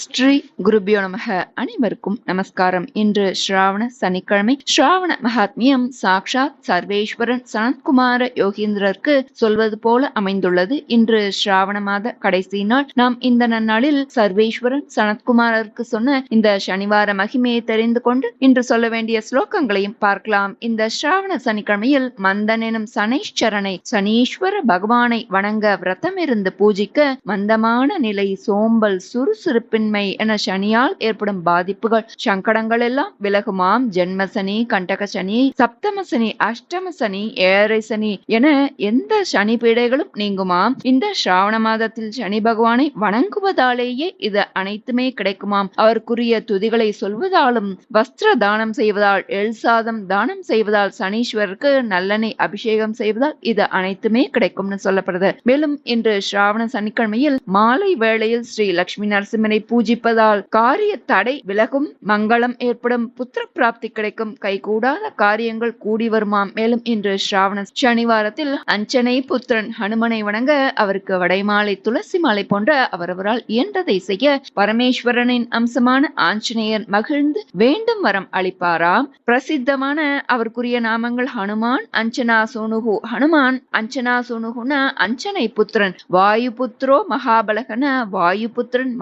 ஸ்ரீ குருபியோ நமக. அனைவருக்கும் நமஸ்காரம். இன்று ஸ்ராவண சனிக்கிழமை. ஸ்ராவண மகாத்மியம் சாக்ஷாத் சர்வேஸ்வரன் சனத்குமார யோகேந்திரருக்கு சொல்வது போல அமைந்துள்ளது. இன்று ஸ்ராவண மாத கடைசி நாள். நாம் இந்த நன்னாளில் சர்வேஸ்வரன் சனத்குமாரருக்கு சொன்ன இந்த சனிவார மகிமையை தெரிந்து கொண்டு இன்று சொல்ல வேண்டிய ஸ்லோகங்களையும் பார்க்கலாம். இந்த ஸ்ராவண சனிக்கிழமையில் மந்தன் எனும் சனீஸ்வரனை சனீஸ்வர பகவானை வணங்க விரதம் இருந்து பூஜிக்க மந்தமான நிலை சோம்பல் சுறுசுறுப்பின் சுறுசுறுப்பின்மை என சனியால் ஏற்படும் பாதிப்புகள். சங்கடங்கள் எல்லாம் விலகுமாம். ஜென்ம சனி கண்டக சனி சப்தம சனி அஷ்டம சனி ஏழரை சனி என எந்த சனி பீடைகளும் நீங்குமாம். இந்த சிராவண மாதத்தில் சனி பகவானை வணங்குவதாலேயே இது அனைத்துமே கிடைக்குமாம். அவருக்குரிய துதிகளை சொல்வதாலும் வஸ்திர தானம் செய்வதால் எல் சாதம் தானம் செய்வதால் சனீஸ்வரருக்கு நல்லெண்ணெய் அபிஷேகம் செய்வதால் இது அனைத்துமே கிடைக்கும்னு சொல்லப்படுது. மேலும் இன்று ஸ்ராவண சனிக்கிழமையில் மாலை வேளையில் ஸ்ரீ லட்சுமி நரசிம்மனை பூஜிப்பதால் காரிய தடை விலகும் மங்களம் ஏற்படும் புத்திர பிராப்தி கிடைக்கும் கைகூடாத காரியங்கள் கூடி வருமாம். மேலும் இன்று ஸ்ராவண சனிவாரத்தில் அஞ்சனை புத்திரன் ஹனுமனை வணங்க அவருக்கு வடைமாலை துளசி மாலை போன்ற அவரவரால் இயன்றதை செய்ய பரமேஸ்வரனின் அம்சமான ஆஞ்சநேயர் மகிழ்ந்து வேண்டும் வரம் அளிப்பாராம் பிரசித்தமான அவருக்குரிய நாமங்கள் ஹனுமான் அஞ்சனா சோனுகு ஹனுமான் அஞ்சனா சோனுகுன அஞ்சனை புத்திரன். வாயு புத்திரோ மகாபலகன வாயு புத்திரன்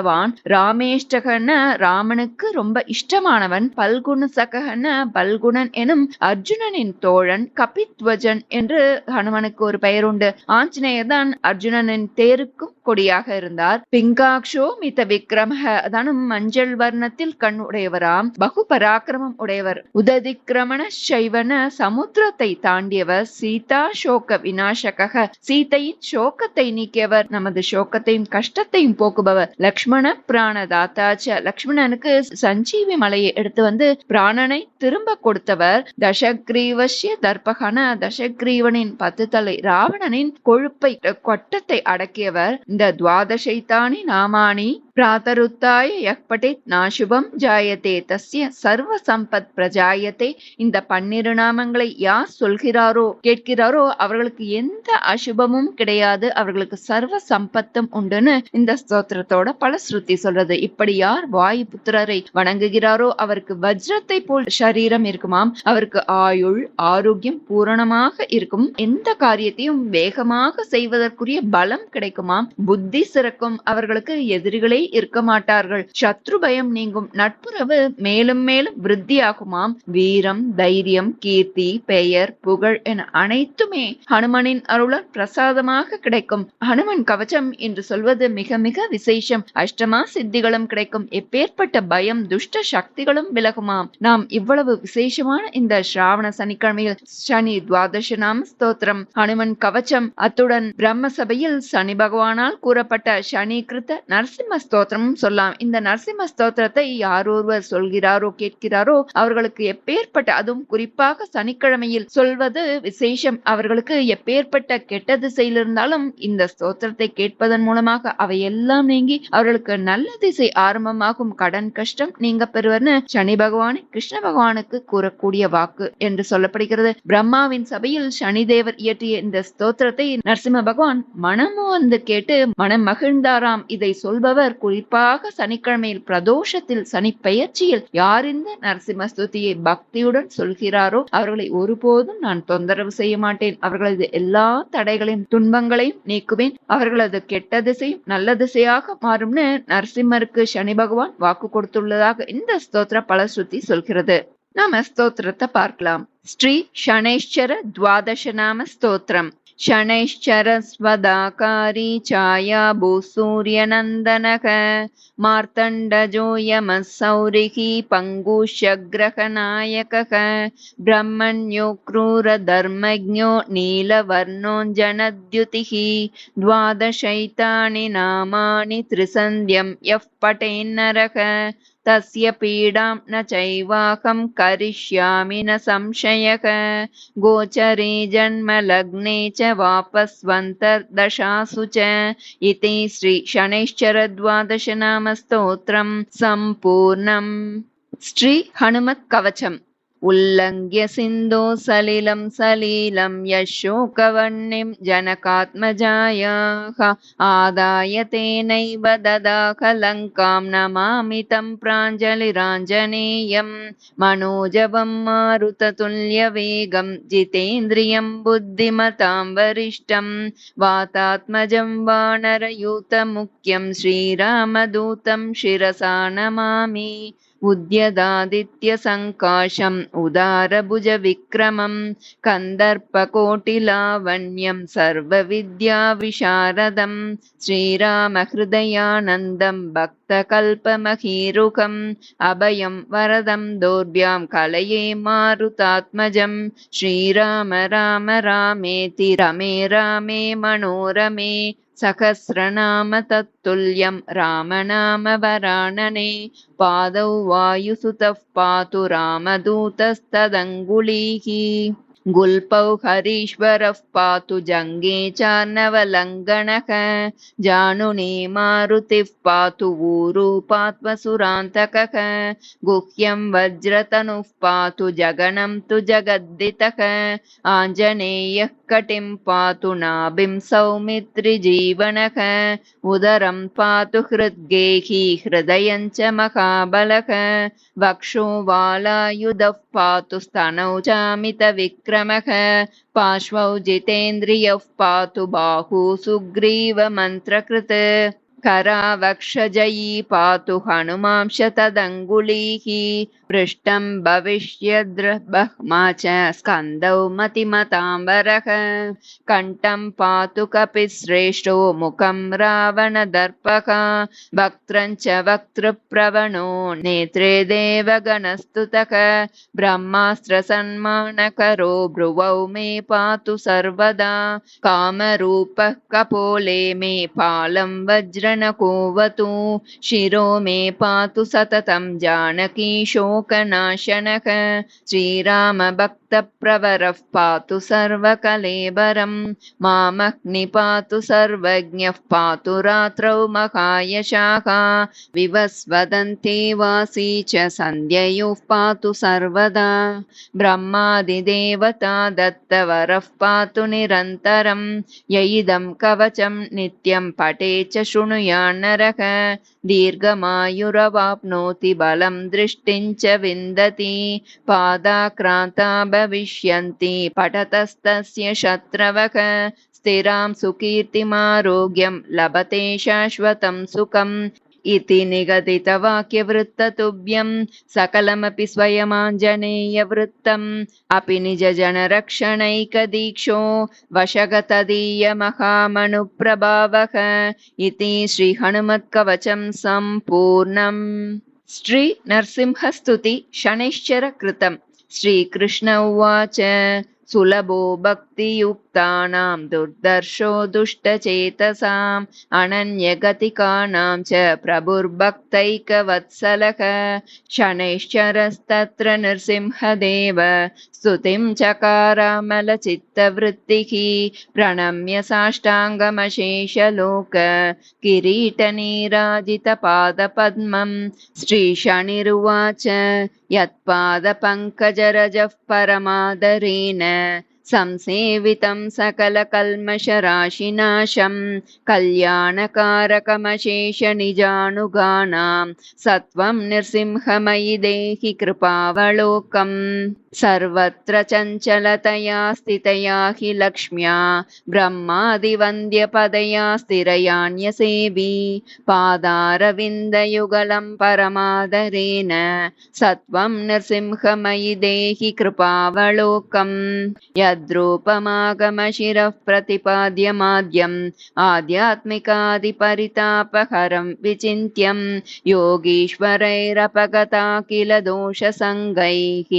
பலவான் ராமேஷ்டகன ராமனுக்கு ரொம்ப இஷ்டமானவன். பல்குண சகன பல்குணன் எனும் அர்ஜுனனின் தோழன் கபித்வஜன் என்று ஹனுமனுக்கு ஒரு பெயர் உண்டு ஆஞ்சநேயர் தான் அர்ஜுனனின் தேருக்கும் கொடியாக இருந்தார். பிங்காக்ஷோ மித விக்ரமஹ அதானும் மஞ்சள் வர்ணத்தில் கண் உடையவராம் பகு பராக்கிரமம் உடையவர். உததிக்கிரமண சைவன சமுத்திரத்தை தாண்டியவர். சீதா சோக விநாசக சீதையின் சோகத்தை நீக்கியவர். நமது சோகத்தையும் கஷ்டத்தையும் போக்குபவர் லக்ஷ்மண பிராண தாத்தாச்ச லக்ஷ்மணனுக்கு சஞ்சீவி மலையை எடுத்து வந்து பிராணனை திரும்ப கொடுத்தவர் தசக்ரீவசிய தர்பகன தசக்ரீவனின் பத்து தலை ராவணனின் கொழுப்பை கொட்டத்தை அடக்கியவர் இந்த துவாதசைத்தானி நாமானி. பிராதருத்தாய யக்படேத் நாசுபம் ஜாயத்தே தஸ்ய சர்வ சம்பத் பிரஜாயத்தே இந்த பன்னிரு நாமங்களை யார் சொல்கிறாரோ கேட்கிறாரோ அவர்களுக்கு எந்த அசுபமும் கிடையாது அவர்களுக்கு சர்வ சம்பத்தும் உண்டுன்னு இந்த ஸ்தோத்திரத்தோட பல ஸ்ருதி சொல்றது. இப்படி யார் வாயு புத்திரரை வணங்குகிறாரோ அவருக்கு வஜ்ரத்தை போல் சரீரம் இருக்குமாம். அவருக்கு ஆயுள் ஆரோக்கியம் பூரணமாக இருக்கும். எந்த காரியத்தையும் வேகமாக செய்வதற்குரிய பலம் கிடைக்குமாம். புத்தி சிறக்கும். அவர்களுக்கு எதிரிகளை இருக்க மாட்டார்கள். சத்ரு பயம் நீங்கும் நட்புறவு மேலும் மேலும் விருத்தியாகுமாம். வீரம் தைரியம் கீர்த்தி பெயர் புகழ் என அனைத்துமே ஹனுமனின் அருளால் பிரசாதமாக கிடைக்கும். ஹனுமன் கவச்சம் என்று சொல்வது மிக மிக விசேஷம். அஷ்டமா சித்திகளும் கிடைக்கும். எப்பேற்பட்ட பயம் துஷ்ட சக்திகளும் விலகுமாம். நாம் இவ்வளவு விசேஷமான இந்த ஸ்ராவண சனிக்கிழமையில் சனி துவாதச நாம ஸ்தோத்திரம். ஹனுமன் கவச்சம் அத்துடன் பிரம்ம சபையில் சனி பகவானால் கூறப்பட்ட சனி கிருத்த நரசிம்ம ஸ்தோத்திரமும் சொல்லலாம். இந்த நரசிம்ம ஸ்தோத்திரத்தை யார் ஒருவர் சொல்கிறாரோ கேட்கிறாரோ அவர்களுக்கு எப்பேற்பட்ட அதுவும் குறிப்பாக சனிக்கிழமையில் சொல்வது விசேஷம். அவர்களுக்கு எப்பேற்பட்ட கெட்ட திசையில் இருந்தாலும் இந்த ஸ்தோத்திரத்தை கேட்பதன் மூலமாக அவையெல்லாம் நீங்கி அவர்களுக்கு நல்ல திசை ஆரம்பமாகும். கடன் கஷ்டம் நீங்க பெறுவர்னு சனி பகவானை கிருஷ்ண பகவானுக்கு கூறக்கூடிய வாக்கு என்று சொல்லப்படுகிறது. பிரம்மாவின் சபையில் சனி தேவர் இயற்றிய இந்த ஸ்தோத்திரத்தை நரசிம்ம பகவான் மனமோ வந்து கேட்டு மனம் மகிழ்ந்தாராம் இதை சொல்பவர் குறிப்பாக சனிக்கிழமையில் பிரதோஷத்தில் சனி பெயர்ச்சியில் யார் இந்த நரசிம்ம ஸ்துதியை பக்தியுடன் சொல்கிறாரோ அவர்களை ஒருபோதும் நான் தொந்தரவு செய்ய மாட்டேன். அவர்களது எல்லா தடைகளையும் துன்பங்களையும் நீக்குவேன். அவர்களது கெட்ட திசையும் நல்ல திசையாக மாறும்னு நரசிம்மருக்கு சனி பகவான் வாக்கு கொடுத்துள்ளதாக இந்த ஸ்தோத்திர பலஸ்ருதி சொல்கிறது. நாம ஸ்தோத்திரத்தை பார்க்கலாம். ஸ்ரீ சனேஸ்வர துவாதச நாம ஸ்தோத்திரம். शनैश्चरस्वदाकारी छाया भूसूर्यनन्दनः मार्तण्डजोऽयमः सौरिः पङ्गुशग्रहनायकः ब्रह्मण्यो क्रूरधर्मज्ञो नीलवर्णोऽञ्जनद्युतिः द्वादशैतानि नामानि त्रिसन्ध्यं यः पठेन्नरः तस्य पीडां न चैवाहं करिष्यामि न संशयः। गोचरे जन्मलग्ने च वापस्वन्तर्दशासु च। इति श्रीशनैश्चरद्वादशनामस्तोत्रम् सम्पूर्णम्। श्रीहनुमत्कवचम् उल्लङ्घ्य सिन्धो सलिलं सलीलं यशोकवर्णिं जनकात्मजायाः आदाय तेनैव ददाखलङ्कां नमामि तं प्राञ्जलिराञ्जनेयं मनोजवं मारुततुल्यवेगं जितेन्द्रियं बुद्धिमतां वरिष्ठं वातात्मजं वानरयूतमुख्यं श्रीरामदूतं शिरसा नमामि उद्यदादित्यसङ्काशम् उदारभुजविक्रमं कन्दर्पकोटिलावण्यं सर्वविद्याविशारदं श्रीरामहृदयानन्दं भक्तकल्पमहीरुकम् अभयं वरदं दोर्भ्यां कलये मारुतात्मजं श्रीराम राम रामेति रमे रामे मनोरमे सहस्रनाम तत्तुल्यं रामनामवराणने पादौ वायुसुतः पातु रामदूतस्तदङ्गुलीः गुल्पौ हरीश्वरः पातु जङ्गे चार्णवलङ्गणः जानुने मारुतिः पातु ऊरूपात्मसुरान्तकः गुह्यं वज्रतनुः पातु जगनं तु जगद्दितः। आञ्जनेयः कटिं पातु नाभिं सौमित्रिजीवनः उदरं पातु हृद्गेही हृदयं च महाबलः। वक्षो वालायुधः पातु स्तनौ चामितविक्रमः पार्श्वौ जितेन्द्रियः पातु बाहु सुग्रीवमन्त्रकृत् करावक्षजयी पातु हनुमांश तदङ्गुलीः। पृष्ठं भविष्यद्रबह्मा च स्कन्दौ मतिमताम्बरः। कण्ठं पातु कपिश्रेष्ठो मुखं रावणदर्पः। वक्त्रं च वक्तृप्रवणो नेत्रे देवगणस्तुतः। ब्रह्मास्त्रसन्मानकरो भ्रुवौ मे पातु सर्वदा। कामरूपः कपोले मे पालं वज्रनकोवतु शिरो मे पातु सततं जानकी शोकनाशनः श्रीरामभक्तप्रवरः पातु सर्वकलेबरं मामग्नि पातु सर्वज्ञः पातु रात्रौ महायशाः। विवस्वदन्ते वासी च सन्ध्ययोः पातु सर्वदा। ब्रह्मादिदेवता दत्तवरः पातु निरन्तरं य इदं कवचं नित्यं पटे च शृणुयान्नरः दीर्घमायुरवाप्नोति बलं दृष्टिं च विन्दति पादाक्रान्ता भविष्यन्ति पठतस्तस्य शत्रवः स्थिरां सुकीर्तिमारोग्यं लभते शाश्वतं सुखम् इति निगदितवाक्यवृत्ततुभ्यं सकलमपि स्वयमाञ्जनेयवृत्तम् अपि निजजनरक्षणैकदीक्षो वशगतदीयमहामनुप्रभावः इति श्रीहनुमत्कवचं सम्पूर्णम् श्री नरसिंहस्तुति शनैश्चर श्रीकृष्ण उवाच सुलभो भक् भक्तियुक्तानां दुर्दर्शो दुष्टचेतसाम् अनन्यगतिकानां च प्रभुर्भक्तैकवत्सलः। शनैश्चरस्तत्र नृसिंहदेव स्तुतिं चकारामलचित्तवृत्तिः प्रणम्य साष्टाङ्गमशेषलोक किरीटनीराजितपादपद्मं श्रीशनिरुवाच यत्पादपङ्कजरजः परमादरेण संसेवितं सकलकल्मषराशिनाशं कल्याणकारकमशेषनिजानुगानां सत्वं नृसिंहमयि देहि कृपावलोकम् सर्वत्र चञ्चलतया स्थितया हि लक्ष्म्या ब्रह्मादिवन्द्यपदया स्थिरयान्यसेवी पादारविन्दयुगलं परमादरेण सत्वं नृसिंहमयि देहि कृपावलोकम् यद्रूपमागमशिरः प्रतिपाद्यमाद्यम् आध्यात्मिकादिपरितापहरं विचिन्त्यं योगीश्वरैरपगता किल दोषसङ्गैः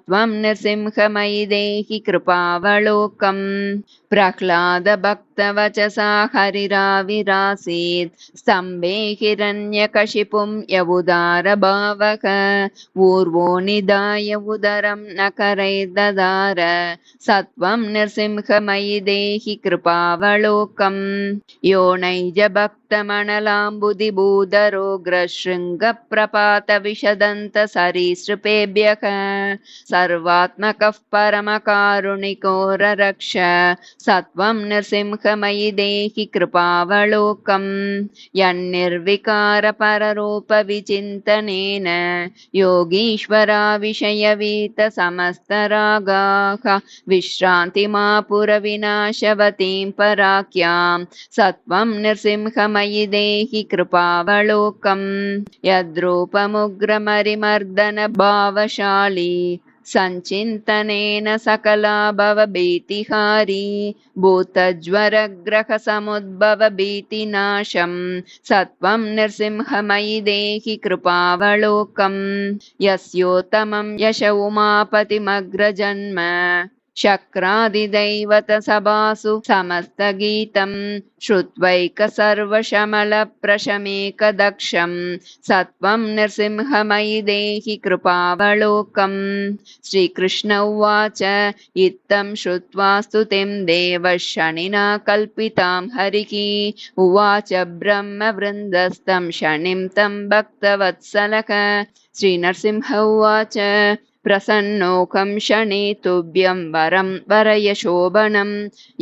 सत्वं नृसिंहमयि देहि कृपावलोकम् प्रह्लादभक् भक्तवचसा हरिराविरासीत् स्तम्भे हिरण्यकशिपुं यवुदारभावक ऊर्वो निधाय उदरं न करैर्ददार सत्वं नृसिंहमयि देहि कृपावलोकम् यो नैजभक्तमणलाम्बुदिभूधरोग्रशृङ्गप्रपातविशदन्त सरीसृपेभ्यः सर्वात्मकः परमकारुणिको रक्ष सत्वं नृसिंहमयि देहि कृपावलोकम् यन्निर्विकारपररूपविचिन्तनेन योगीश्वरा विषयवीतसमस्तरागाः विश्रान्तिमापुरविनाशवतीं पराख्यां सत्वं नृसिंहमयि देहि कृपावलोकम् यद्रूपमुग्रमरिमर्दनभावशाली सञ्चिन्तनेन सकला भवभीतिहारी भूतज्वरग्रहसमुद्भवभीतिनाशं सत्वं नृसिंहमयि देहि कृपावलोकम् यस्योत्तमं यश उमापतिमग्रजन्म शक्रादिदैवतसभासु समस्तगीतं श्रुत्वैकसर्वशमलप्रशमेकदक्षं सत्वं नृसिंहमयि देहि कृपावलोकम् श्रीकृष्ण उवाच इत्थं श्रुत्वा स्तुतिं देवः शनिना कल्पितां हरिः। उवाच ब्रह्मवृन्दस्तं शनिं तं भक्तवत्सलः। श्रीनरसिंह उवाच प्रसन्नोकं शने तुभ्यं वरं वरयशोभनं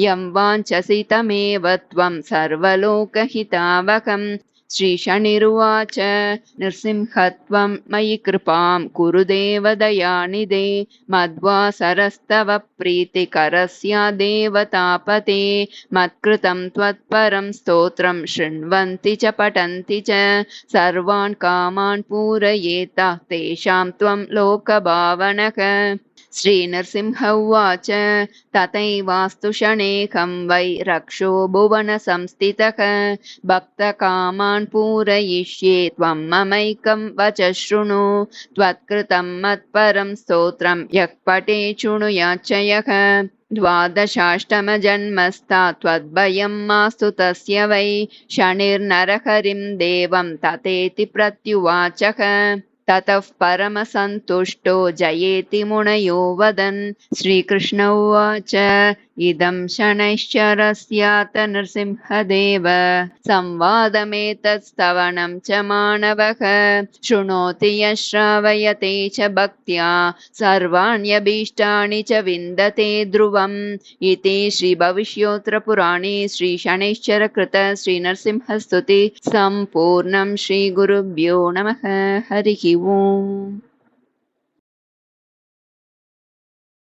यं वाञ्छसि तमेव त्वं सर्वलोकहितावकम् श्रीशनिरुवाच नृसिंहत्वं मयि कृपां कुरु देवदयानिदे मध्वासरस्तव प्रीतिकरस्यादेवतापते मत्कृतं त्वत्परं स्तोत्रं शृण्वन्ति च पठन्ति च सर्वान् कामान् पूरयेत तेषां त्वं लोकभावनः श्रीनरसिंह उवाच तथैवास्तु शणेकं वै रक्षो भुवनसंस्थितः। भक्तकामान् पूरयिष्ये त्वं ममैकं वच शृणु। त्वत्कृतं मत्परं स्तोत्रं यः पटे शृणुयाचयः द्वादशाष्टमजन्मस्था त्वद्भयं मास्तु तस्य वै। शनिर्नरहरिं देवं ततेति प्रत्युवाचः ततः परमसन्तुष्टो जयेति मुनयो वदन्। श्रीकृष्ण उवाच इदं शनैश्चरस्यात नृसिंहदेव। संवादमेतत्स्तवनं च मानवः। शृणोति यः श्रावयते च भक्त्या। सर्वाण्यभीष्टानि च विन्दते ध्रुवम्। इति श्रीभविष्योत्तरपुराणे श्रीशनैश्चरकृत श्रीनरसिंहस्तुति सम्पूर्णं श्रीगुरुभ्यो नमः। हरिः ओम्